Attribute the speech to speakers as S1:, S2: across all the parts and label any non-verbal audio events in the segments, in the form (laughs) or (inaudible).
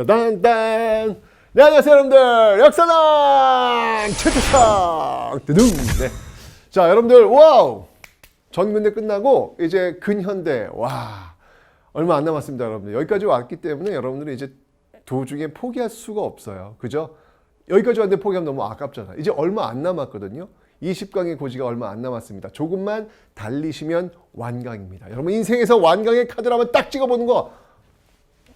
S1: 따단단. 네, 안녕하세요, 여러분들. 역사랑 최초창 드둥. 네. 자, 여러분들, 와우! 전근대 끝나고 이제 근현대. 와. 얼마 안 남았습니다, 여러분들. 여기까지 왔기 때문에 여러분들이 이제 도중에 포기할 수가 없어요. 그죠? 여기까지 왔는데 포기하면 너무 아깝잖아. 이제 얼마 안 남았거든요. 20강의 고지가 얼마 안 남았습니다. 조금만 달리시면 완강입니다. 여러분 인생에서 완강의 한번 딱 찍어보는 거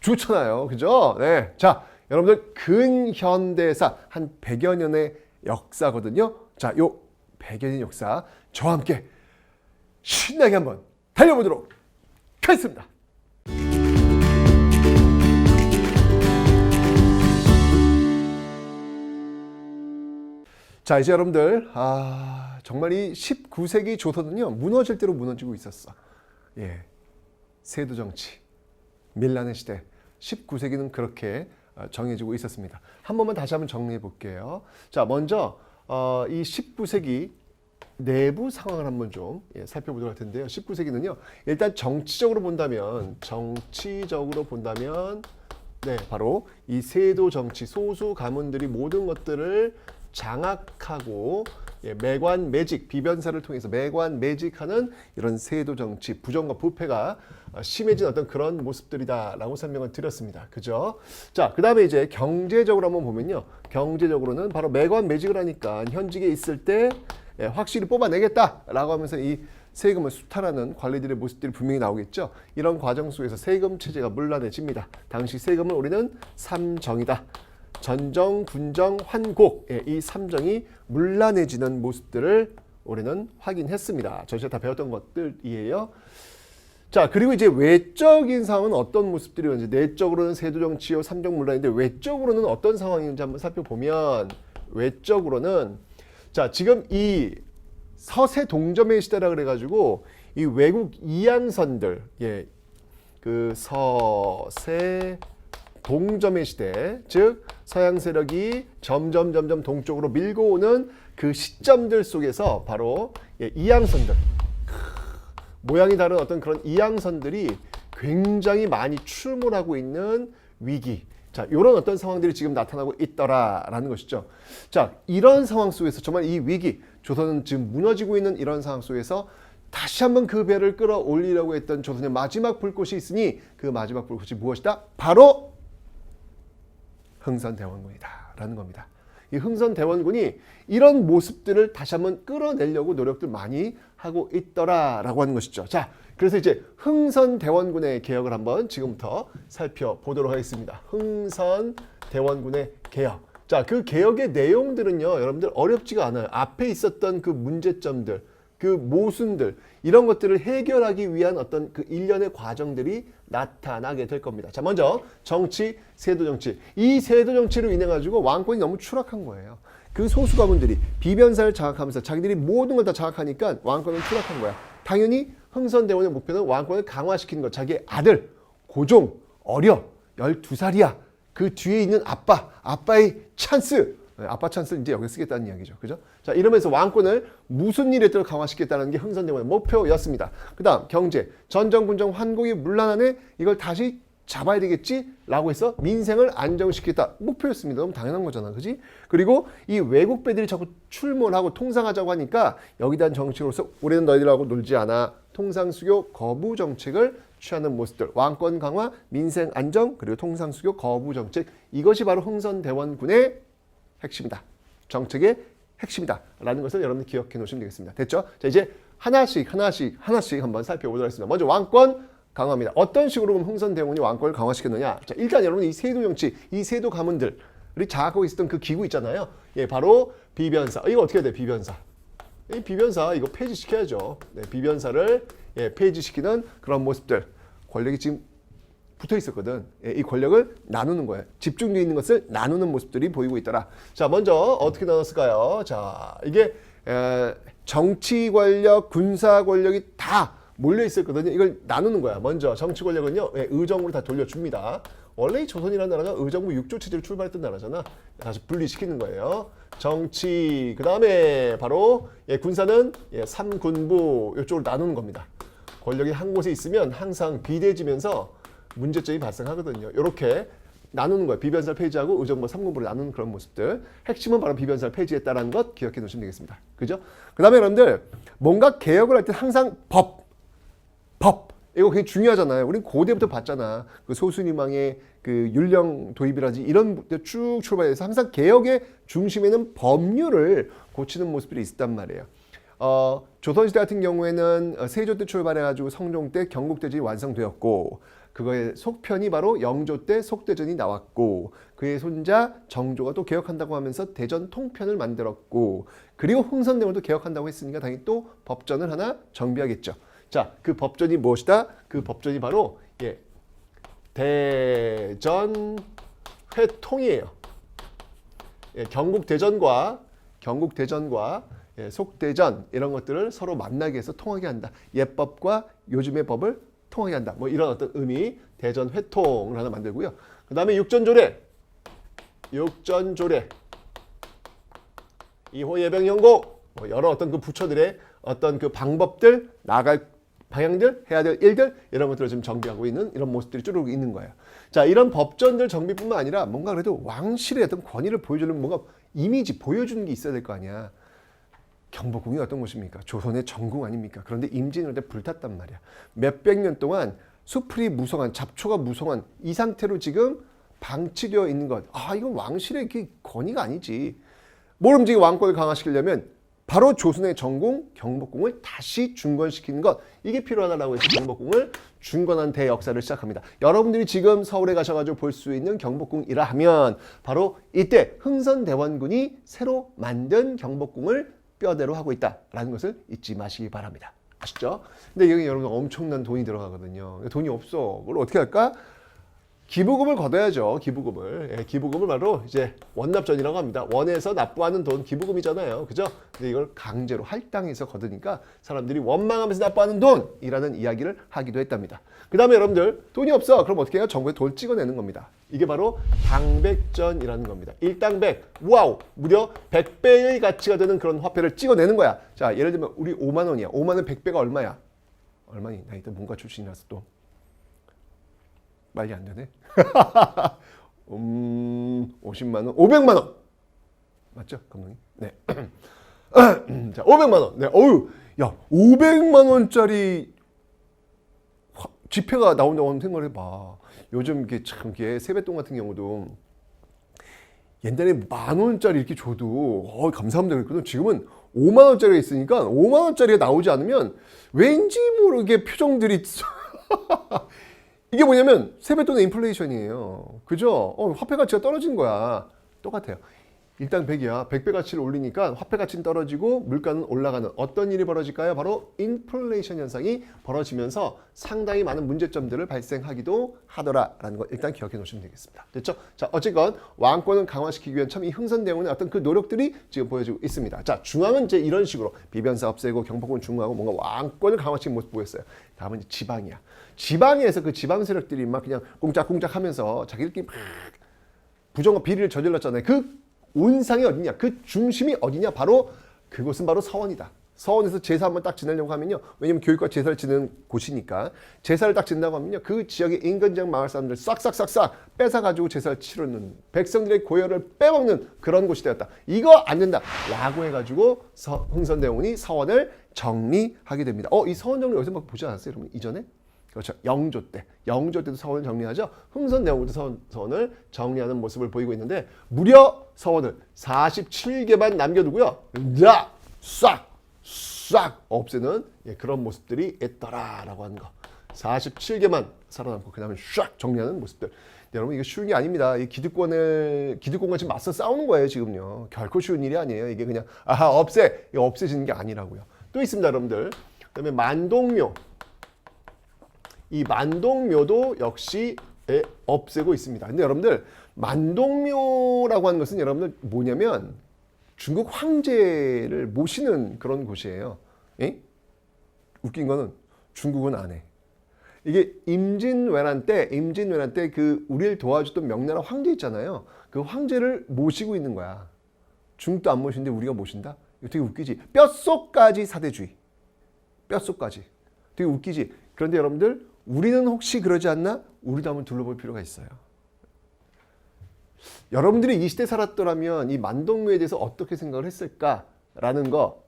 S1: 좋잖아요. 그죠? 네. 자, 여러분들 근현대사 한 100여 년의 역사거든요. 자, 요 100여 년 역사 저와 함께 신나게 한번 달려보도록 하겠습니다. 자, 이제 여러분들 아, 정말 이 19세기 조선은요. 무너질 대로 무너지고 있었어. 예. 세도 정치, 밀란의 시대, 19세기는 그렇게 어, 정해지고 있었습니다. 한 번만 다시 한번 정리해 볼게요. 자, 먼저 어, 이 19세기 내부 상황을 한번 좀 예, 살펴보도록 할 텐데요. 19세기는요. 일단 정치적으로 본다면 정치적으로 본다면 네, 바로 이 세도 정치 소수 가문들이 모든 것들을 장악하고 예, 매관 매직 비변사를 통해서 매관 매직하는 이런 세도 정치 부정과 부패가 어, 심해진 어떤 그런 모습들이다라고 설명을 드렸습니다. 그죠? 자, 그다음에 이제 경제적으로 한번 보면요. 경제적으로는 바로 매관 매직을 하니까 현직에 있을 때 예, 확실히 뽑아내겠다라고 하면서 이 세금을 수탈하는 관리들의 모습들이 분명히 나오겠죠. 이런 과정 속에서 세금 체제가 물란해집니다. 당시 세금은 우리는 삼정이다. 전정, 군정, 환곡 예, 이 삼정이 물란해지는 모습들을 우리는 확인했습니다. 전시에 다 배웠던 것들이에요. 자 그리고 이제 외적인 상황은 어떤 모습들이 있는지 내적으로는 세도 정 치요 삼정 문란인데 외적으로는 어떤 상황인지 한번 살펴보면 외적으로는 자 지금 이 서세 동점의 시대라 그래 가지고 이 외국 이양선들 예 그 서세 동점의 시대 즉 서양 세력이 점점 점점 동쪽으로 밀고 오는 그 시점들 속에서 바로 예, 이양선들 모양이 다른 어떤 그런 이양선들이 굉장히 많이 출몰하고 있는 위기. 자, 이런 어떤 상황들이 지금 나타나고 있더라라는 것이죠. 자, 이런 상황 속에서 정말 이 위기, 조선은 지금 무너지고 있는 이런 상황 속에서 다시 한번 그 배를 끌어올리려고 했던 조선의 마지막 불꽃이 있으니 그 마지막 불꽃이 무엇이다? 바로 흥선대원군이다 라는 겁니다. 이 흥선대원군이 이런 모습들을 다시 한번 끌어내려고 노력들 많이 하고 있더라라고 하는 것이죠. 자, 그래서 이제 흥선대원군의 개혁을 한번 지금부터 살펴보도록 하겠습니다. 흥선대원군의 개혁. 자, 그 개혁의 내용들은요, 여러분들 어렵지가 않아요. 앞에 있었던 그 문제점들, 그 모순들, 이런 것들을 해결하기 위한 어떤 그 일련의 과정들이 나타나게 될 겁니다. 자, 먼저 정치, 세도 정치. 이 세도 정치로 인해 가지고 왕권이 너무 추락한 거예요. 그 소수 가문들이 비변사를 장악하면서 자기들이 모든 걸 다 장악하니까 왕권은 추락한 거야. 당연히 흥선대원의 목표는 왕권을 강화시키는 것. 자기의 아들, 고종, 어려, 12살이야. 그 뒤에 있는 아빠, 아빠의 찬스. 네, 아빠 찬스를 이제 여기 쓰겠다는 이야기죠. 그죠? 자, 이러면서 왕권을 무슨 일에 들어 강화시키겠다는 게 흥선대원의 목표였습니다. 그 다음, 경제. 전정, 군정, 환곡이 문란하네? 이걸 다시 잡아야 되겠지? 라고 해서 민생을 안정시키겠다. 목표였습니다. 너무 당연한 거잖아. 그지? 그리고 이 외국 배들이 자꾸 출몰하고 통상하자고 하니까 여기 대한 정책으로서 우리는 너희들하고 놀지 않아. 통상 수교 거부 정책을 취하는 모습들. 왕권 강화, 민생 안정, 그리고 통상 수교 거부 정책. 이것이 바로 흥선대원군의 핵심이다. 정책의 핵심이다. 라는 것을 여러분들 기억해 놓으시면 되겠습니다. 됐죠? 자, 이제 하나씩, 하나씩, 하나씩 한번 살펴보도록 하겠습니다. 먼저 왕권 강화입니다. 어떤 식으로 흥선대원이 왕권을 강화시켰느냐? 자, 일단 여러분 이 세도 정치, 이 세도 가문들이 장악하고 있었던 그 기구 있잖아요. 예, 바로 비변사. 이거 어떻게 해야 돼? 비변사. 이 비변사 이거 폐지시켜야죠. 네, 비변사를 예, 폐지시키는 그런 모습들. 권력이 지금 붙어 있었거든. 예, 이 권력을 나누는 거예요. 집중돼 있는 것을 나누는 모습들이 보이고 있더라. 자, 먼저 어떻게 나눴을까요? 자, 이게 에, 정치 권력, 군사 권력이 다 몰려 있었거든요. 이걸 나누는 거야. 먼저 정치 권력은요, 예, 의정부로 다 돌려줍니다. 원래 이 조선이라는 나라가 의정부 육조 체제를 출발했던 나라잖아. 다시 분리시키는 거예요. 정치, 그 다음에 바로 예, 군사는 예, 삼군부 이쪽으로 나누는 겁니다. 권력이 한 곳에 있으면 항상 비대해지면서 문제점이 발생하거든요. 이렇게 나누는 거예요. 비변사를 폐지하고 의정부 3군부로 나누는 그런 모습들. 핵심은 바로 비변사를 폐지했다라는 것 기억해 놓으시면 되겠습니다. 그죠? 그 다음에 여러분들 뭔가 개혁을 할 때 항상 법, 법 이거 굉장히 중요하잖아요. 우린 고대부터 봤잖아. 그 소수니망의 그 율령 도입이라든지 이런 쭉 출발해서 항상 개혁의 중심에는 법률을 고치는 모습들이 있었단 말이에요. 어, 조선시대 같은 경우에는 어, 세조 때 출발해가지고 성종 때 경국대전이 완성되었고 그거의 속편이 바로 영조 때 속대전이 나왔고 그의 손자 정조가 또 개혁한다고 하면서 대전 통편을 만들었고 그리고 흥선대원도 개혁한다고 했으니까 당연히 또 법전을 하나 정비하겠죠. 자, 그 법전이 무엇이다? 그 법전이 바로 예, 대전 회통이에요. 예, 경국 대전과 경국 대전과 예, 속대전 이런 것들을 서로 만나게 해서 통하게 한다. 예법과 요즘의 법을 통하게 한다. 뭐 이런 어떤 의미 대전 회통을 하나 만들고요. 그 다음에 육전조례, 육전조례, 이호 예병 연고 뭐 여러 어떤 그 부처들의 어떤 그 방법들 나갈 방향들 해야 될 일들 이런 것들을 지금 정비하고 있는 이런 모습들이 쭈르륵 있는 거예요. 자 이런 법전들 정비뿐만 아니라 뭔가 그래도 왕실의 어떤 권위를 보여주는 뭔가 이미지 보여주는 게 있어야 될 거 아니야. 경복궁이 어떤 곳입니까? 조선의 정궁 아닙니까? 그런데 임진왜란 때 불탔단 말이야. 몇백 년 동안 수풀이 무성한 잡초가 무성한 이 상태로 지금 방치되어 있는 것. 아 이건 왕실의 그 권위가 아니지. 뭘 움직이 왕권을 강화시키려면 바로 조선의 정궁 경복궁을 다시 중건시키는 것 이게 필요하다라고 해서 경복궁을 중건한 대역사를 시작합니다. 여러분들이 지금 서울에 가셔가지고 볼 수 있는 경복궁이라 하면 바로 이때 흥선대원군이 새로 만든 경복궁을 뼈대로 하고 있다라는 것을 잊지 마시기 바랍니다. 아시죠? 근데 여기 여러분 엄청난 돈이 들어가거든요. 돈이 없어. 그걸 어떻게 할까? 기부금을 걷어야죠. 기부금을. 예, 기부금을 바로 이제 원납전이라고 합니다. 원에서 납부하는 돈 기부금이잖아요. 그죠? 근데 이걸 강제로 할당해서 걷으니까 사람들이 원망하면서 납부하는 돈이라는 이야기를 하기도 했답니다. 그 다음에 여러분들 돈이 없어. 그럼 어떻게 해요? 정부에 돈 찍어내는 겁니다. 이게 바로 당백전이라는 겁니다. 일당백. 와우. 무려 100배의 가치가 되는 그런 화폐를 찍어내는 거야. 자, 예를 들면 우리 5만 원이야. 5만 원 100배가 얼마야? 얼마니? 나 이따 문과 출신이라서 또. 말이 안 되네. (laughs) 음, 50만 원, 500만 원. 맞죠, 감독님? 네. (clears throat) 자, 500만 원. 네. 어유. 야, 500만 원짜리 화- 지폐가 나온다고 하면 생각을 해봐. 요즘 이게 참 이게 세뱃돈 같은 경우도 옛날에 만 원짜리 이렇게 줘도 어, 감사합니다 그랬거든. 지금은 5만 원짜리가 있으니까 5만 원짜리가 나오지 않으면 왠지 모르게 표정들이 (laughs) 이게 뭐냐면 세뱃돈의 인플레이션이에요. 그죠? 어, 화폐 가치가 떨어진 거야. 똑같아요. 일단 100이야. 100배 가치를 올리니까 화폐 가치는 떨어지고 물가는 올라가는 어떤 일이 벌어질까요? 바로 인플레이션 현상이 벌어지면서 상당히 많은 문제점들을 발생하기도 하더라라는 거 일단 기억해 놓으시면 되겠습니다. 됐죠? 자, 어쨌건 왕권을 강화시키기 위한 참 이 흥선대원의 어떤 그 노력들이 지금 보여지고 있습니다. 자, 중앙은 이제 이런 식으로 비변사 없애고 경복궁 중화하고 뭔가 왕권을 강화시킨 모습 보였어요. 다음은 이제 지방이야. 지방에서 그 지방 세력들이 막 그냥 꽁짝꽁짝 하면서 자기들끼리 막 부정과 비리를 저질렀잖아요. 그 온상이 어디냐? 그 중심이 어디냐? 바로 그곳은 바로 서원이다. 서원에서 제사 한번 딱 지내려고 하면요. 왜냐면 교육과 제사를 지내는 곳이니까 제사를 딱 지낸다고 하면요. 그 지역의 인근 지역 마을 사람들 싹싹싹싹 뺏어가지고 제사를 치르는 백성들의 고열을 빼먹는 그런 곳이 되었다. 이거 안 된다. 라고 해가지고 서, 흥선대원이 서원을 정리하게 됩니다. 어, 이 서원 정리 어디서 막 보지 않았어요? 여러분 이전에? 그렇죠. 영조 때. 영조 때도 서원을 정리하죠. 흥선 내용도 서원, 서원을 정리하는 모습을 보이고 있는데 무려 서원을 47개만 남겨두고요. 자, 싹, 싹 없애는 예, 그런 모습들이 있더라라고 하는 거. 47개만 살아남고 그 다음에 싹 정리하는 모습들. 여러분 이거 쉬운 게 아닙니다. 이 기득권을 기득권과 지금 맞서 싸우는 거예요 지금요. 결코 쉬운 일이 아니에요. 이게 그냥 아하 없애 이거 없애지는 게 아니라고요. 또 있습니다 여러분들. 그다음에 만동묘. 이 만동묘도 역시 에, 없애고 있습니다. 근데 여러분들 만동묘라고 하는 것은 여러분들 뭐냐면 중국 황제를 모시는 그런 곳이에요. 예? 웃긴 거는 중국은 안 해. 이게 임진왜란 때, 임진왜란 때 그 우리를 도와줬던 명나라 황제 있잖아요. 그 황제를 모시고 있는 거야. 중국도 안 모시는데 우리가 모신다? 이거 되게 웃기지. 뼛속까지 사대주의. 뼛속까지. 되게 웃기지. 그런데 여러분들 우리는 혹시 그러지 않나? 우리도 한번 둘러볼 필요가 있어요. 여러분들이 이 시대 살았더라면 이 만동묘에 대해서 어떻게 생각을 했을까라는 거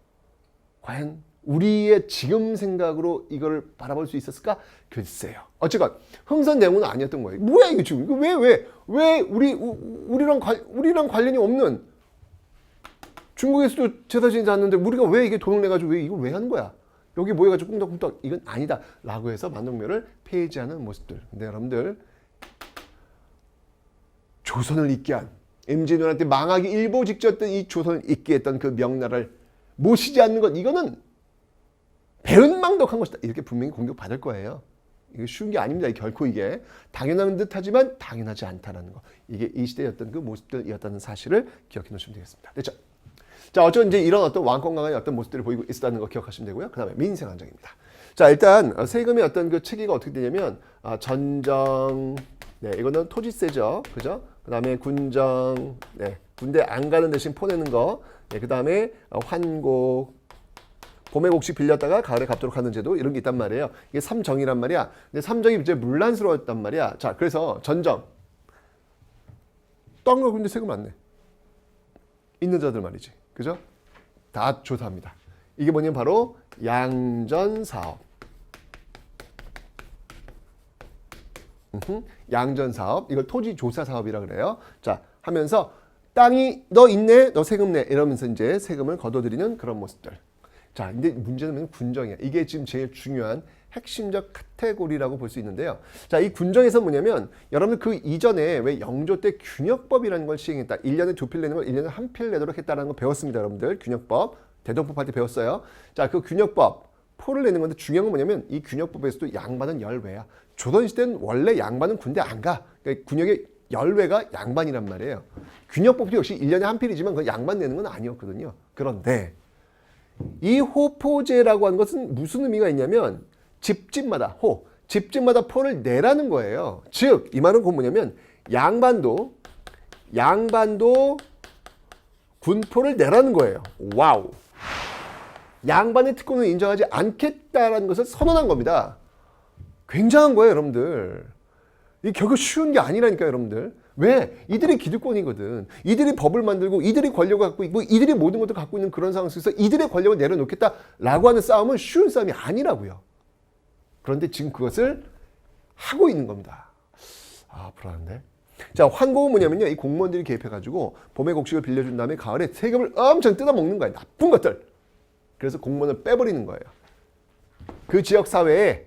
S1: 과연 우리의 지금 생각으로 이걸 바라볼 수 있었을까? 글쎄요. 어쨌건 흥선대원은 아니었던 거예요. 뭐야 이거 지금? 이거 왜 왜 왜 우리 우, 우리랑 관 우리랑 관련이 없는 중국에서도 제사 지내지 않는데 우리가 왜 이게 돈을 내 가지고 왜 이걸 왜 하는 거야? 여기 모여가지고 꿍덕꿍덕 이건 아니다라고 해서 만동묘를 폐지하는 모습들. 근데 여러분들 조선을 잇게 한 임진왜란 때 망하기 일보 직전였던 이 조선을 잇게 했던 그 명나라를 모시지 않는 것 이거는 배은망덕한 것이다. 이렇게 분명히 공격받을 거예요. 이게 쉬운 게 아닙니다. 결코 이게 당연한 듯하지만 당연하지 않다라는 거. 이게 이 시대였던 그 모습들이었다는 사실을 기억해 놓으시면 되겠습니다. 됐죠? 자, 어쩌면 이제 이런 어떤 왕권강의 어떤 모습들을 보이고 있었다는 거 기억하시면 되고요. 그 다음에 민생 안정입니다. 자, 일단 어, 세금의 어떤 그 체계가 어떻게 되냐면 아, 전정, 네, 이거는 토지세죠, 그죠? 그 다음에 군정, 네, 군대 안 가는 대신 포내는 거, 네, 그 다음에 어, 환곡, 봄에 곡식 빌렸다가 가을에 갚도록 하는 제도 이런 게 있단 말이에요. 이게 삼정이란 말이야. 근데 삼정이 이제 문란스러웠단 말이야. 자, 그래서 전정. 딴거 근데 세금 안 내. 있는 자들 말이지. 그죠? 다 조사합니다. 이게 뭐냐면 바로 양전 사업. 양전 사업. 이걸 토지 조사 사업이라 그래요. 자, 하면서 땅이 너 있네, 너 세금 내 이러면서 이제 세금을 걷어들이는 그런 모습들. 자, 근데 문제는 군정이야. 이게 지금 제일 중요한 핵심적 카테고리라고 볼 수 있는데요. 자, 이 군정에서 뭐냐면 여러분들 그 이전에 왜 영조 때 균역법이라는 걸 시행했다. 1년에 두 필 내는 걸 1년에 한 필 내도록 했다라는 거 배웠습니다, 여러분들. 균역법. 대동법 할 때 배웠어요. 자, 그 균역법 포를 내는 건데 중요한 건 뭐냐면 이 균역법에서도 양반은 열외야. 조선 시대는 원래 양반은 군대 안 가. 그러니까 군역의 열외가 양반이란 말이에요. 균역법도 역시 1년에 한 필이지만 그 양반 내는 건 아니었거든요. 그런데 이 호포제라고 하는 것은 무슨 의미가 있냐면 집집마다 호 집집마다 포를 내라는 거예요. 즉 이 말은 그 뭐냐면 양반도 양반도 군포를 내라는 거예요. 와우. 양반의 특권을 인정하지 않겠다라는 것을 선언한 겁니다. 굉장한 거예요, 여러분들. 이 결국 쉬운 게 아니라니까요, 여러분들. 왜? 이들이 기득권이거든. 이들이 법을 만들고 이들이 권력을 갖고 있고 이들이 모든 것을 갖고 있는 그런 상황 속에서 이들의 권력을 내려놓겠다라고 하는 싸움은 쉬운 싸움이 아니라고요. 그런데 지금 그것을 하고 있는 겁니다. 아, 불안한데? 자, 환공은 뭐냐면요. 이 공무원들이 개입해가지고 봄에 곡식을 빌려준 다음에 가을에 세금을 엄청 뜯어먹는 거예요. 나쁜 것들. 그래서 공무원을 빼버리는 거예요. 그 지역 사회에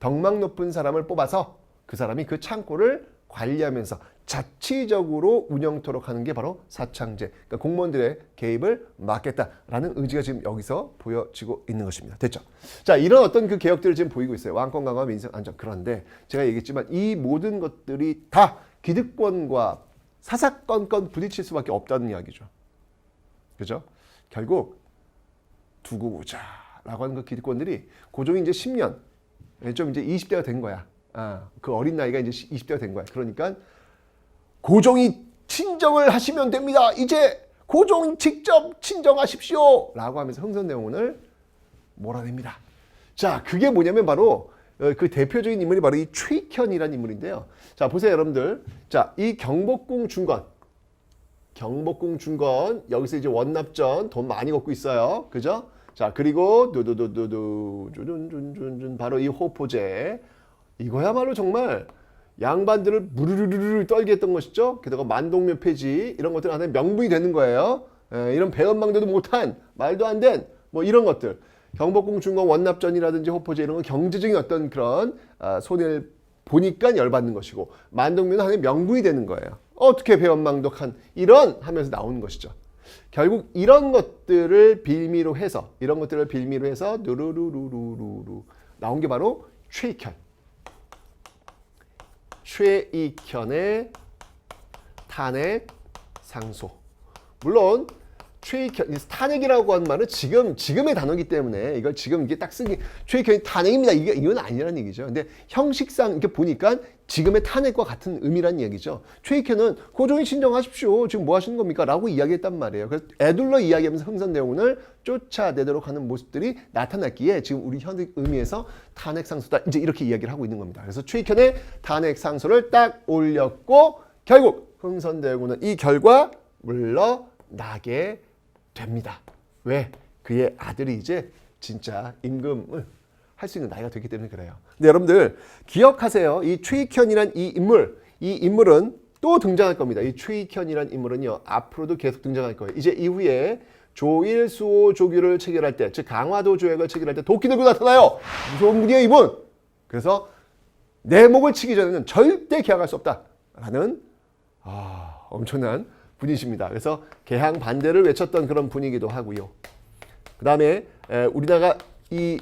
S1: 덕망 높은 사람을 뽑아서 그 사람이 그 창고를 관리하면서 자치적으로 운영토록 하는 게 바로 사창제, 그러니까 공무원들의 개입을 막겠다라는 의지가 지금 여기서 보여지고 있는 것입니다. 됐죠? 자, 이런 어떤 그 개혁들을 지금 보이고 있어요. 왕권 강화, 민생 안정. 그런데 제가 얘기했지만 이 모든 것들이 다 기득권과 사사건건 부딪힐 수밖에 없다는 이야기죠. 그죠? 결국 두고 보자라고 하는 그 기득권들이 고종이 이제 10년, 좀 이제 20대가 된 거야. 아, 그 어린 나이가 이제 20대가 된 거야. 그러니까 고종이 친정을 하시면 됩니다. 이제 고종 직접 친정하십시오. 라고 하면서 흥선대원을 몰아냅니다. 자, 그게 뭐냐면 바로 어, 그 대표적인 인물이 바로 이 최익현이라는 인물인데요. 자, 보세요, 여러분들. 자, 이 경복궁 중건. 경복궁 중건. 여기서 이제 원납전 돈 많이 걷고 있어요. 그죠? 자, 그리고 두두두두두 바로 이 호포제. 이거야말로 정말 양반들을 무르르르 떨게 했던 것이죠. 게다가 만동묘 폐지 이런 것들 하나의 명분이 되는 거예요. 에, 이런 배은망대도 못한 말도 안 된 뭐 이런 것들. 경복궁 중건 원납전이라든지 호포제 이런 건 경제적인 어떤 그런 아, 손해를 보니까 열받는 것이고 만동묘는 하나의 명분이 되는 거예요. 어떻게 배은망덕한 이런 하면서 나오는 것이죠. 결국 이런 것들을 빌미로 해서 이런 것들을 빌미로 해서 누르르르르르 나온 게 바로 최익현. 최익현의 탄핵 상소. 물론 최익현 탄핵이라고 하는 말은 지금 지금의 단어기 때문에 이걸 지금 이게 딱 쓰기 최익현이 탄핵입니다. 이게 이건 아니라는 얘기죠. 근데 형식상 이렇게 보니까 지금의 탄핵과 같은 의미란 얘기죠. 최익현은 고종이 진정하십시오. 지금 뭐 하시는 겁니까? 라고 이야기했단 말이에요. 그래서 애둘러 이야기하면서 흥선 내용을 쫓아내도록 하는 모습들이 나타났기에 지금 우리 현 의미에서 탄핵 상소다. 이제 이렇게 이야기를 하고 있는 겁니다. 그래서 최익현의 탄핵 상소를 딱 올렸고 결국 흥선대원군은 이 결과 물러나게 됩니다. 왜? 그의 아들이 이제 진짜 임금을 할 수 있는 나이가 됐기 때문에 그래요. 근데 여러분들 기억하세요. 이 최익현이란 이 인물, 이 인물은 또 등장할 겁니다. 이 최익현이란 인물은요 앞으로도 계속 등장할 거예요. 이제 이후에 조일 수호 조규를 체결할 때, 즉 강화도 조약을 체결할 때 도끼 들고 나타나요. 무서운 분이에요 이분. 그래서 내 목을 치기 전에는 절대 개항할 수 없다라는 아, 엄청난 분이십니다. 그래서 개항 반대를 외쳤던 그런 분이기도 하고요. 그 다음에 우리나라가 이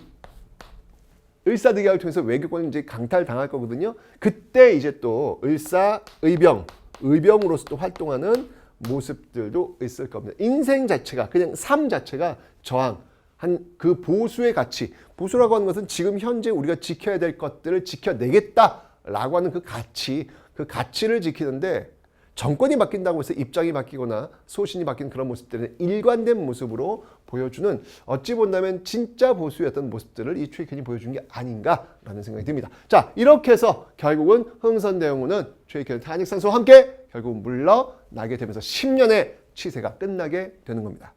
S1: 을사득약을 통해서 외교권이 이제 강탈당할 거거든요. 그때 이제 또 을사, 의병, 의병으로서 또 활동하는 모습들도 있을 겁니다. 인생 자체가 그냥 삶 자체가 저항, 한 그 보수의 가치, 보수라고 하는 것은 지금 현재 우리가 지켜야 될 것들을 지켜내겠다라고 하는 그 가치, 그 가치를 지키는데 정권이 바뀐다고 해서 입장이 바뀌거나 소신이 바뀐 그런 모습들은 일관된 모습으로 보여주는 어찌 본다면 진짜 보수였던 모습들을 이 최익현이 보여준 게 아닌가라는 생각이 듭니다. 자 이렇게 해서 결국은 흥선대원군은 최익현의 탄핵 상소와 함께 결국 물러나게 되면서 10년의 치세가 끝나게 되는 겁니다.